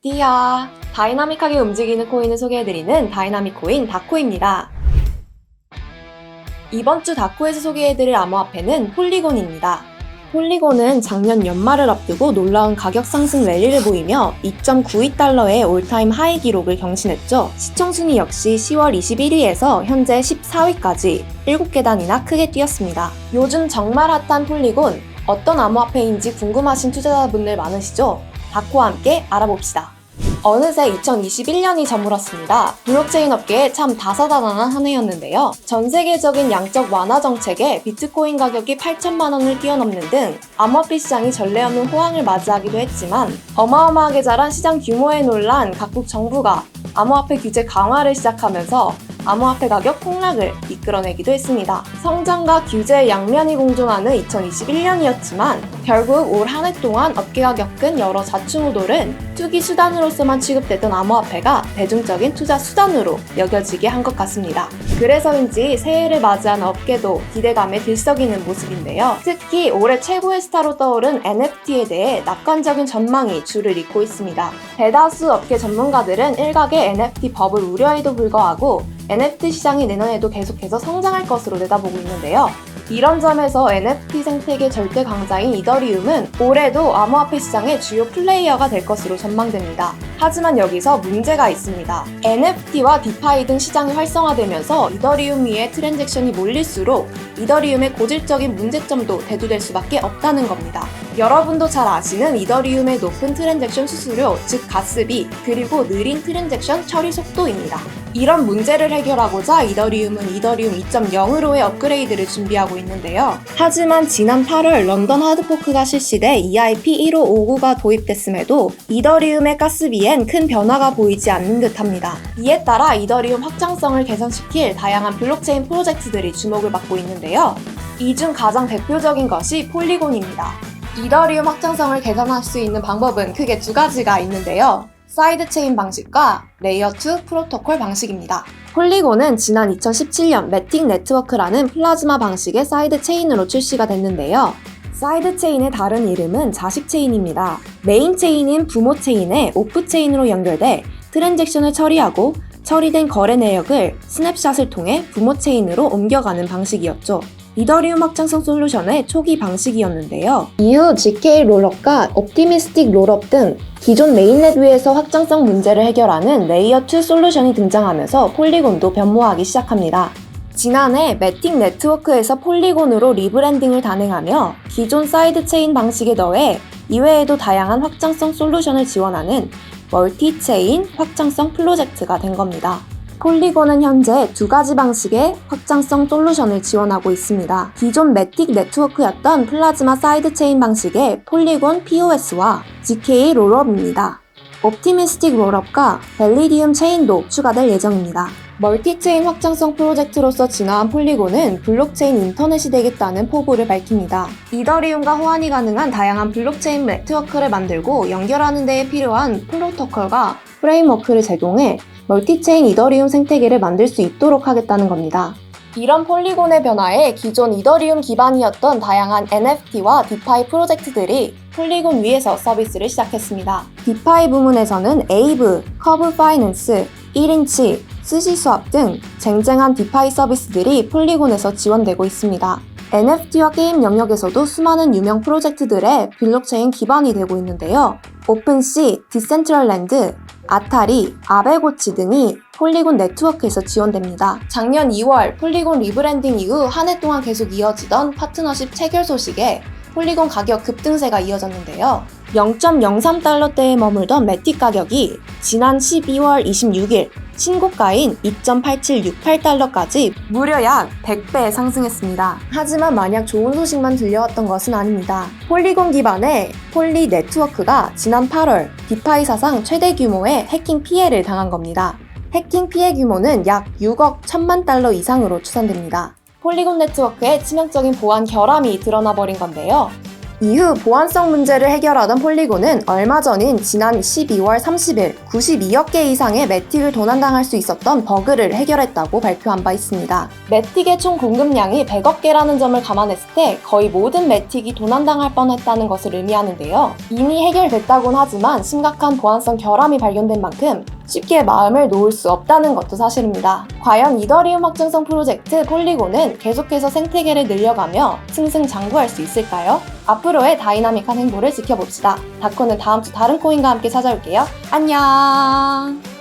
디아 다이나믹하게 움직이는 코인을 소개해드리는 다이나믹 코인 다코입니다. 이번 주 다코에서 소개해드릴 암호화폐는 폴리곤입니다. 폴리곤은 작년 연말을 앞두고 놀라운 가격 상승 랠리를 보이며 2.92달러의 올타임 하이 기록을 경신했죠. 시청 순위 역시 10월 21위에서 현재 14위까지 7계단이나 크게 뛰었습니다. 요즘 정말 핫한 폴리곤 어떤 암호화폐인지 궁금하신 투자자분들 많으시죠? 다코와 함께 알아봅시다. 어느새 2021년이 저물었습니다. 블록체인 업계에 참 다사다난한 한 해였는데요. 전 세계적인 양적 완화 정책에 비트코인 가격이 8천만 원을 뛰어넘는 등 암호화폐 시장이 전례 없는 호황을 맞이하기도 했지만 어마어마하게 자란 시장 규모에 놀란 각국 정부가 암호화폐 규제 강화를 시작하면서 암호화폐 가격 폭락을 이끌어내기도 했습니다. 성장과 규제의 양면이 공존하는 2021년이었지만 결국 올 한 해 동안 업계가 겪은 여러 좌충우돌은 투기 수단으로서만 취급됐던 암호화폐가 대중적인 투자 수단으로 여겨지게 한 것 같습니다. 그래서인지 새해를 맞이한 업계도 기대감에 들썩이는 모습인데요. 특히 올해 최고의 스타로 떠오른 NFT에 대해 낙관적인 전망이 줄을 잇고 있습니다. 대다수 업계 전문가들은 일각의 NFT 버블 우려에도 불구하고 NFT 시장이 내년에도 계속해서 성장할 것으로 내다보고 있는데요. 이런 점에서 NFT 생태계 절대 강자인 이더리움은 올해도 암호화폐 시장의 주요 플레이어가 될 것으로 전망됩니다. 하지만 여기서 문제가 있습니다. NFT와 디파이 등 시장이 활성화되면서 이더리움 위에 트랜잭션이 몰릴수록 이더리움의 고질적인 문제점도 대두될 수밖에 없다는 겁니다. 여러분도 잘 아시는 이더리움의 높은 트랜잭션 수수료, 즉 가스비, 그리고 느린 트랜잭션 처리 속도입니다. 이런 문제를 해결하고자 이더리움은 이더리움 2.0으로의 업그레이드를 준비하고 있는데요. 하지만 지난 8월 런던 하드포크가 실시돼 EIP 1559가 도입됐음에도 이더리움의 가스비엔 큰 변화가 보이지 않는 듯합니다. 이에 따라 이더리움 확장성을 개선시킬 다양한 블록체인 프로젝트들이 주목을 받고 있는데요. 이 중 가장 대표적인 것이 폴리곤입니다. 이더리움 확장성을 개선할 수 있는 방법은 크게 두 가지가 있는데요. 사이드 체인 방식과 레이어 2 프로토콜 방식입니다. 폴리곤은 지난 2017년 매틱 네트워크라는 플라즈마 방식의 사이드 체인으로 출시가 됐는데요. 사이드 체인의 다른 이름은 자식 체인입니다. 메인 체인인 부모 체인에 오프 체인으로 연결돼 트랜잭션을 처리하고 처리된 거래 내역을 스냅샷을 통해 부모 체인으로 옮겨가는 방식이었죠. 이더리움 확장성 솔루션의 초기 방식이었는데요. 이후 GK 롤업과 옵티미스틱 롤업 등 기존 메인넷 위에서 확장성 문제를 해결하는 레이어 2 솔루션이 등장하면서 폴리곤도 변모하기 시작합니다. 지난해 매틱 네트워크에서 폴리곤으로 리브랜딩을 단행하며 기존 사이드 체인 방식에 더해 이외에도 다양한 확장성 솔루션을 지원하는 멀티 체인 확장성 프로젝트가 된 겁니다. 폴리곤은 현재 두 가지 방식의 확장성 솔루션을 지원하고 있습니다. 기존 매틱 네트워크였던 플라즈마 사이드 체인 방식의 폴리곤 POS와 GK 롤업입니다. 옵티미스틱 롤업과 벨리디움 체인도 추가될 예정입니다. 멀티체인 확장성 프로젝트로서 진화한 폴리곤은 블록체인 인터넷이 되겠다는 포부를 밝힙니다. 이더리움과 호환이 가능한 다양한 블록체인 네트워크를 만들고 연결하는 데에 필요한 프로토콜과 프레임워크를 제공해 멀티체인 이더리움 생태계를 만들 수 있도록 하겠다는 겁니다. 이런 폴리곤의 변화에 기존 이더리움 기반이었던 다양한 NFT와 디파이 프로젝트들이 폴리곤 위에서 서비스를 시작했습니다. 디파이 부문에서는 에이브, 커브 파이낸스, 1인치, 스시 수업 등 쟁쟁한 디파이 서비스들이 폴리곤에서 지원되고 있습니다. NFT와 게임 영역에서도 수많은 유명 프로젝트들의 블록체인 기반이 되고 있는데요. 오픈시, 디센트럴랜드, 아타리, 아베고치 등이 폴리곤 네트워크에서 지원됩니다. 작년 2월 폴리곤 리브랜딩 이후 한 해 동안 계속 이어지던 파트너십 체결 소식에 폴리곤 가격 급등세가 이어졌는데요. 0.03달러대에 머물던 매틱 가격이 지난 12월 26일 신고가인 2.8768달러까지 무려 약 100배 상승했습니다. 하지만 만약 좋은 소식만 들려왔던 것은 아닙니다. 폴리곤 기반의 폴리 네트워크가 지난 8월 디파이 사상 최대 규모의 해킹 피해를 당한 겁니다. 해킹 피해 규모는 약 6억 1천만 달러 이상으로 추산됩니다. 폴리곤 네트워크의 치명적인 보안 결함이 드러나 버린 건데요. 이후 보안성 문제를 해결하던 폴리곤은 얼마 전인 지난 12월 30일 92억 개 이상의 매틱을 도난당할 수 있었던 버그를 해결했다고 발표한 바 있습니다. 매틱의 총 공급량이 100억 개라는 점을 감안했을 때 거의 모든 매틱이 도난당할 뻔했다는 것을 의미하는데요. 이미 해결됐다곤 하지만 심각한 보안성 결함이 발견된 만큼 쉽게 마음을 놓을 수 없다는 것도 사실입니다. 과연 이더리움 확증성 프로젝트 폴리곤은 계속해서 생태계를 늘려가며 승승장구할 수 있을까요? 앞으로의 다이나믹한 행보를 지켜봅시다. 다코는 다음 주 다른 코인과 함께 찾아올게요. 안녕!